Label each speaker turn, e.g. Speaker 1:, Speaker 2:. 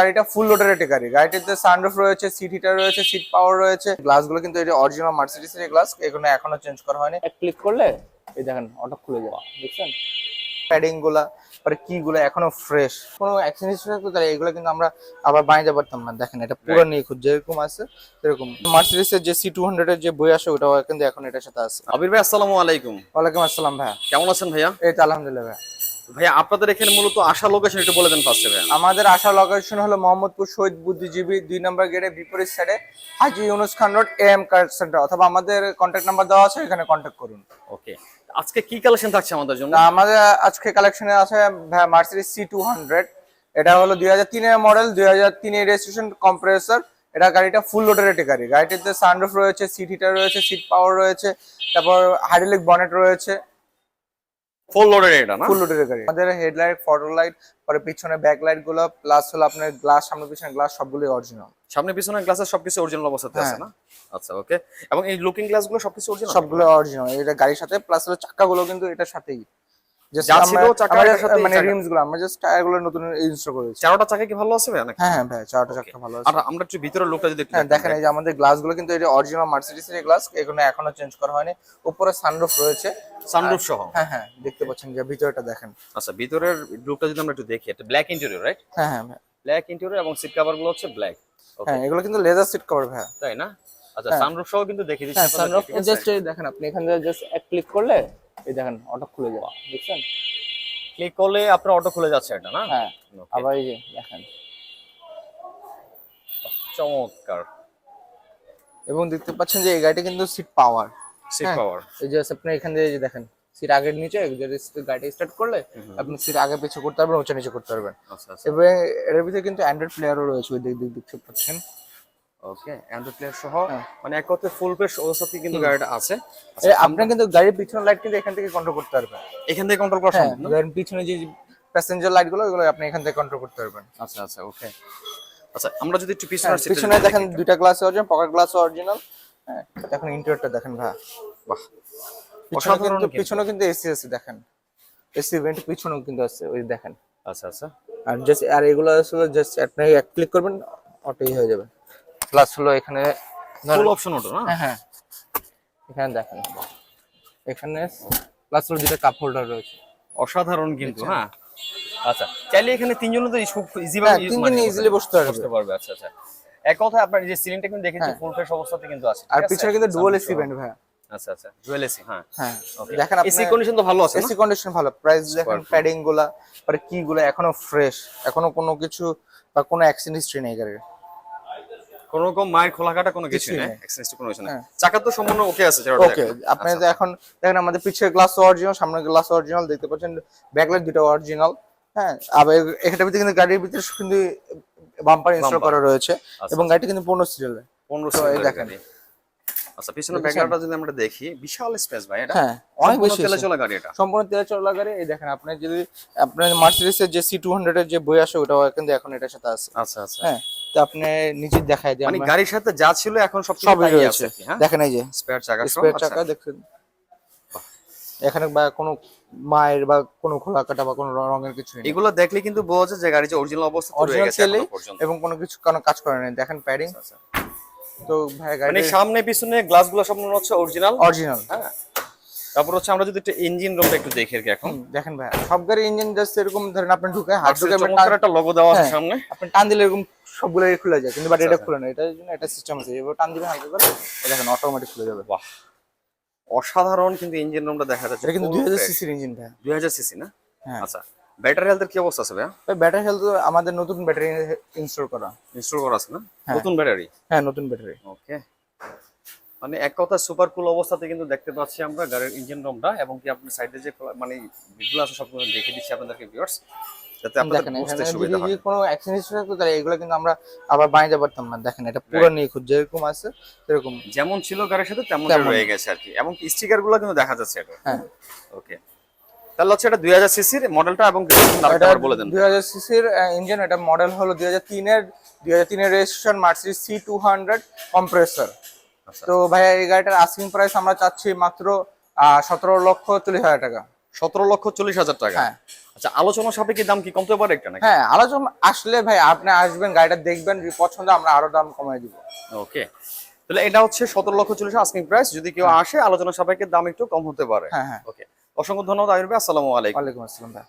Speaker 1: গাড়িটা ফুল লোডের একটি গাড়ি। গাড়িটিতে সানরুফ রয়েছে সিট হিটার রয়েছে সিট পাওয়ার রয়েছে। গ্লাসগুলো কিন্তু এটা অরিজিনাল মার্সিডিস এর গ্লাস এগুলো এখনও চেঞ্জ করা হয়নি। ক্লিক করলে এই দেখেন অটো খুলে যাওয়া দেখছেন? প্যাডিংগুলা পরে কি গুলো এখনও ফ্রেশ কোনো অ্যাক্সিডেন্ট তাহলে এগুলো কিন্তু আমরা আবার বানাইতে পারতাম না। দেখেন এটা পুরো নিয়ে নিখুঁত যেরকম আছে সেরকম। মার্সিডিসের যে সি টু হান্ড্রেড এর যে বই আসে ওটাও কিন্তু এখন এটার সাথে আছে।
Speaker 2: আবির ভাই আসসালামু আলাইকুম।
Speaker 1: ওয়ালাইকুম আসসালাম ভাইয়া।
Speaker 2: কেমন আছেন ভাইয়া?
Speaker 1: এই তো আলহামদুলিল্লাহ ভাইয়া।
Speaker 2: ভাইয়া আপনাদের এখানে মূলত আশা লোকেশন একটু বলে দেন ফার্স্টে ভাইয়া।
Speaker 1: আমাদের আশা লোকেশন হলো মোহাম্মদপুর শহীদ বুদ্ধিজীবী দুই নম্বর গেটের বিপরীত সাইডে Haji Yunus Khan road A M car centre অথবা আমাদের কন্ট্যাক্ট নাম্বার দেওয়া আছে এখানে কন্ট্যাক্ট করুন।
Speaker 2: ওকে আজকে কি কালেকশন থাকছে আমাদের জন্য?
Speaker 1: আমাদের আজকে কালেকশনে আছে মার্সিডিজ সি টু হান্ড্রেড এটা হলো দুই হাজার তিনের মডেল দুই হাজার তিনের রেজিস্ট্রেশন কম্প্রেসর এটা গাড়িটা ফুল লোডের একটি গাড়ি। গাড়িটিতে সানরুফ রয়েছে সিট হিটার রয়েছে সিট পাওয়ার রয়েছে তারপর হাইড্রোলিক বনেট রয়েছে।
Speaker 2: ফুল লোডের এটা না?
Speaker 1: ফুল লোডের গাড়ি। আমাদের হেডলাইট ফটো লাইট পরে পিছনে ব্যাক লাইটগুলো প্লাস হলো আপনার গ্লাস সামনে পিছনে গ্লাস সবগুলোই অরিজিনাল
Speaker 2: সামনে পিছনে গ্লাসের সবকিছু অরিজিনাল অবস্থাতে আছে
Speaker 1: হ্যাঁ।
Speaker 2: না? আচ্ছা ওকে এবং এই লুকিং গ্লাসগুলো সবকিছু অরিজিনাল
Speaker 1: সবগুলো অরিজিনাল এটা গাড়ির সাথে প্লাস হলো চাকা গুলো কিন্তু এটার সাথেই। মানে রিমসগুলো আমরা জাস্ট টায়ারগুলো নতুন ইনস্টল করেছি।
Speaker 2: চারোটা চাকা কি ভালো আছে
Speaker 1: হ্যাঁ হ্যাঁ ভাই চারটা চাকা ভালো আছে।
Speaker 2: আর আমরা একটু লোকটা যদি
Speaker 1: হ্যাঁ দেখেন এই যে আমাদের গ্লাসগুলো কিন্তু এটা অরিজিনাল মার্সিডিস এর গ্লাস এগুলো এখনও চেঞ্জ করা হয়নি। উপরে সানরুফ রয়েছে।
Speaker 2: সানরুফ সহ?
Speaker 1: হ্যাঁ হ্যাঁ দেখতে পাচ্ছেন যে ভিতরটা দেখেন।
Speaker 2: আচ্ছা ভিতরের লুকটা যদি আমরা একটু দেখি একটা ব্ল্যাক ইন্টেরিয়র রাইট
Speaker 1: হ্যাঁ হ্যাঁ
Speaker 2: ব্ল্যাক ইন্টেরিয়র এবং সিট কভারগুলো হচ্ছে ব্ল্যাক
Speaker 1: হ্যাঁ এগুলো কিন্তু লেজার সিট কভার ভাই।
Speaker 2: তাই না? আচ্ছা। সানরুফ সহ কিন্তু দেখিয়ে দিচ্ছি।
Speaker 1: সানরুফ জাস্ট দেখেন আপনি এখান থেকে জাস্ট এক ক্লিক করলে এই দেখেন অটো খুলে যাওয়া দেখছেন?
Speaker 2: ক্লিক করলে আপনার অটো খুলে যাচ্ছে এটা না?
Speaker 1: হ্যাঁ আবার এই যে দেখেন।
Speaker 2: চমৎকার।
Speaker 1: এবং দেখতে পাচ্ছেন যে এই গাড়িটা কিন্তু সিট পাওয়ার
Speaker 2: সিট। পাওয়ার
Speaker 1: এই যে আপনি এখান থেকে এই যে দেখেন সিট আগের নিচে গাড়ি স্টার্ট করলে আপনি সিট আগে পিছু করতে পারবেন উঁচা নিচে করতে পারবেন।
Speaker 2: আচ্ছা আচ্ছা।
Speaker 1: এবং এর ভিতরে কিন্তু অ্যান্ড্রয়েড প্লেয়ারও রয়েছে ওই দিক দিক দেখতে পাচ্ছেন।
Speaker 2: ওকে অ্যান্ড্রয়েড প্লেয়ার সহ
Speaker 1: হ্যাঁ।
Speaker 2: মানে এক কথায় ফুল পেশ অবস্থাতে কিন্তু গাড়িটা আছে।
Speaker 1: আপনি কিন্তু গাড়ির পিছনের লাইট কিন্তু এখান থেকে কন্ট্রোল করতে পারবেন।
Speaker 2: এখান থেকে কন্ট্রোল করা
Speaker 1: হ্যাঁ
Speaker 2: সম্ভব
Speaker 1: গাড়ির পিছনে যে প্যাসেঞ্জার লাইটগুলো ওগুলো আপনি এখান থেকে কন্ট্রোল করতে পারবেন।
Speaker 2: আচ্ছা আচ্ছা ওকে আচ্ছা আমরা যদি একটু
Speaker 1: হ্যাঁ,
Speaker 2: পিছনের
Speaker 1: পিছনে দেখেন দুইটা glass original pocket glass original হ্যাঁ এখন ইন্টেরিয়রটা দেখেন ভাই।
Speaker 2: বাহ।
Speaker 1: পিছনে
Speaker 2: অসাধারণ।
Speaker 1: পিছনে কিন্তু। এসি আছে দেখেন। এসি ইভেন্ট পিছনেও কিন্তু আছে ওই দেখেন।
Speaker 2: আচ্ছা আচ্ছা।
Speaker 1: আর জাস্ট আর এগুলো আসলে জাস্ট আপনি এক ক্লিক করবেন অটোই হয়ে যাবে। প্লাস হলো এখানে
Speaker 2: ফুল অপশন ওটো না?
Speaker 1: হ্যাঁ হ্যাঁ। এখানে দেখেন। এখানে প্লাস হলো দুটো কাপ হোল্ডার রয়েছে।
Speaker 2: অসাধারণ কিন্তু হ্যাঁ। আচ্ছা। চাইলে এখানে তিনজন তো খুব ইজি
Speaker 1: হ্যাঁ
Speaker 2: ভাবে
Speaker 1: তিনজন ইজিলি বসতে পারবে।
Speaker 2: বসতে পারবে আচ্ছা আচ্ছা। এক কথায় আপনার এই যে সিলিংটা কিন্তু দেখেছি
Speaker 1: হ্যাঁ।
Speaker 2: ফুল ফ্রেশ অবস্থাতে কিন্তু আছে
Speaker 1: আর পিছনে কিন্তু ডুয়াল এসি ইভেন্ট ভাই
Speaker 2: আচ্ছা আচ্ছা জুয়েল এসি হ্যাঁ।
Speaker 1: হ্যাঁ. দেখেন
Speaker 2: এসি কন্ডিশন তো ভালো আছে
Speaker 1: এসি কন্ডিশন ভালো। প্রাইস দেখেন. প্যাডিংগুলা পরে কি গুলা এখনও ফ্রেশ এখনও কোনো কিছু বা কোনো অ্যাক্সিডেন্ট হিস্ট্রি নেই গাড়ির।
Speaker 2: কোনো রকম মায়ের খোলা কাটা কোনো কিছু নেই। এক্সচেঞ্জ কোনো কিছু
Speaker 1: হ্যাঁ।
Speaker 2: চাকা তো সম্পূর্ণ ওকে আছে
Speaker 1: ওকে আপনি
Speaker 2: আচ্ছা,
Speaker 1: যে এখন দেখেন আমাদের পিছের গ্লাস অরিজিনাল সামনের গ্লাস অরিজিনাল দেখতে পাচ্ছেন ব্যাকলাইট দুটো অরিজিনাল হ্যাঁ? আবার এখানটার ভিতরে কিন্তু গাড়ির ভিতরে কিন্তু বাম্পার ইনস্টল করা রয়েছে
Speaker 2: আচ্ছা,
Speaker 1: এবং গাড়িটা কিন্তু পনেরো সিরিয়ালের
Speaker 2: 15
Speaker 1: তো এই
Speaker 2: সিলিন্ডার
Speaker 1: দেখেন।
Speaker 2: আচ্ছা পিছনে
Speaker 1: দেখেছেন?
Speaker 2: ব্যাকগ্রাউন্ডটা যদি আমরা দেখি বিশাল স্পেস ভাই এটা
Speaker 1: হ্যাঁ অনেক বেশি
Speaker 2: তেলে চলা গাড়ি এটা।
Speaker 1: সম্পূর্ণ তেল চলা গাড়ি। এই দেখেন আপনি যদি আপনার মার্সিডিসের যে সি টু হান্ড্রেড এর যে বই আসে ওটাও কিন্তু এখন এটার সাথে আছে।
Speaker 2: আচ্ছা আচ্ছা।
Speaker 1: হ্যাঁ তো আপনি নিজে দেখাই
Speaker 2: মানে গাড়ির সাথে যা ছিল এখন সব
Speaker 1: রয়েছে।
Speaker 2: কি, হ্যাঁ?
Speaker 1: দেখেন এই যে
Speaker 2: স্পেয়ার চাকা
Speaker 1: স্পেয়ার
Speaker 2: আচ্ছা।
Speaker 1: চাকা এখানে বা কোনো মায়ের বা কোনো খোলা কাটা বা কোনো রঙের কিছু নেই।
Speaker 2: এগুলো দেখলে কিন্তু বোঝা যায় যে গাড়ি যে অরিজিনাল অবস্থা রয়ে গেছে
Speaker 1: এবং কোনো কিছু কোনো কাজ করে নাই। দেখেন প্যাডিং
Speaker 2: আচ্ছা।
Speaker 1: তো ভাই
Speaker 2: মানে সামনে পিছনে গ্লাসগুলো সব মনে হচ্ছে অরিজিনাল
Speaker 1: অরিজিনাল
Speaker 2: হ্যাঁ। তারপর হচ্ছে আমরা যদি একটু ইঞ্জিন রুমটা একটু দেখি আর কি এখন।
Speaker 1: দেখেন ভাই সব গাড়ি ইঞ্জিন জাস্ট এরকম ধরেন আপনি ঢুকে হাত ঢুকে
Speaker 2: একটা লোগো দেওয়া আছে
Speaker 1: হ্যাঁ।
Speaker 2: সামনে।
Speaker 1: আপনি টান দিলে এরকম সবগুলো খুলে যায় কিন্তু বাট
Speaker 2: আচ্ছা,
Speaker 1: এটা
Speaker 2: আচ্ছা।
Speaker 1: খুলে না। এটার জন্য একটা সিস্টেম আছে। এবার টান দিবেন হালকা করে দেখেন অটোমেটিক খুলে যাবে।
Speaker 2: বাহ। অসাধারণ কিন্তু ইঞ্জিন রুমটা দেখা যাচ্ছে
Speaker 1: এটা কিন্তু দুই হাজার সিসির ইঞ্জিন ভাই
Speaker 2: দুই হাজার সিসি না?
Speaker 1: হ্যাঁ।
Speaker 2: আচ্ছা ব্যাটারি হেলথের কি অবস্থা আছে ভাইয়া?
Speaker 1: ব্যাটারি হেলথ আমাদের নতুন ব্যাটারি ইনস্টল করা।
Speaker 2: ইনস্টল করা আছে না। নতুন ব্যাটারি
Speaker 1: হ্যাঁ নতুন ব্যাটারি
Speaker 2: ওকে মানে এক কথা সুপার কুল অবস্থাতে কিন্তু দেখতে পাচ্ছি আমরা গাড়ির ইঞ্জিন রুমটা এবং কি আপনার সাইডে যে খোলা- মানে ভিডিও আছে সবগুলো দেখে দিচ্ছি আপনাদেরকে ভিউয়ার্স যাতে আপনাদের বুঝতে সুবিধা
Speaker 1: যদি
Speaker 2: হয়।
Speaker 1: কোনো অ্যাক্সিডেন্ট থাকতো তাহলে এগুলো কিন্তু আমরা আবার বানাইতে পারতাম না। দেখেন এটা পুরো নিখুঁত যেরকম আছে সেরকম।
Speaker 2: যেমন ছিল গাড়ির সাথে তেমন। রয়ে গেছে আর কি এবং স্টিকারগুলো কিন্তু দেখা যাচ্ছে এটা
Speaker 1: হ্যাঁ।
Speaker 2: ওকে তাহলে হচ্ছে এটা দুই হাজার সিসির মডেলটা এবং আবার বলে দেন।
Speaker 1: দুই হাজার সিসির ইঞ্জিন এটা মডেল হলো দুই হাজার তিনের দুই হাজার তিনের registration Mercedes C two hundred compressor তো ভাইয়া এই গাড়িটার আস্কিং প্রাইস আমরা চাচ্ছি মাত্র সতেরো লক্ষ চল্লিশ হাজার টাকা।
Speaker 2: সতেরো লক্ষ চল্লিশ হাজার টাকা।
Speaker 1: হ্যাঁ।
Speaker 2: আচ্ছা আলোচনা সাপেক্ষে দাম কি কমতে পারে একটা নাকি?
Speaker 1: হ্যাঁ আলোচনা আসলে ভাই আপনি আসবেন গাড়িটা দেখবেন পছন্দ আমরা আরও দাম কমিয়ে দিব।
Speaker 2: ওকে। তাহলে এটা হচ্ছে সতেরো লক্ষ চল্লিশ আস্কিং প্রাইস যদি কেউ আসে আলোচনা সাপেক্ষে দাম একটু কম হতে পারে।
Speaker 1: হ্যাঁ হ্যাঁ।
Speaker 2: ওকে। অসংখ্য ধন্যবাদ ভাই আসসালামু আলাইকুম।
Speaker 1: ওয়ালাইকুম আসসালাম ভাই।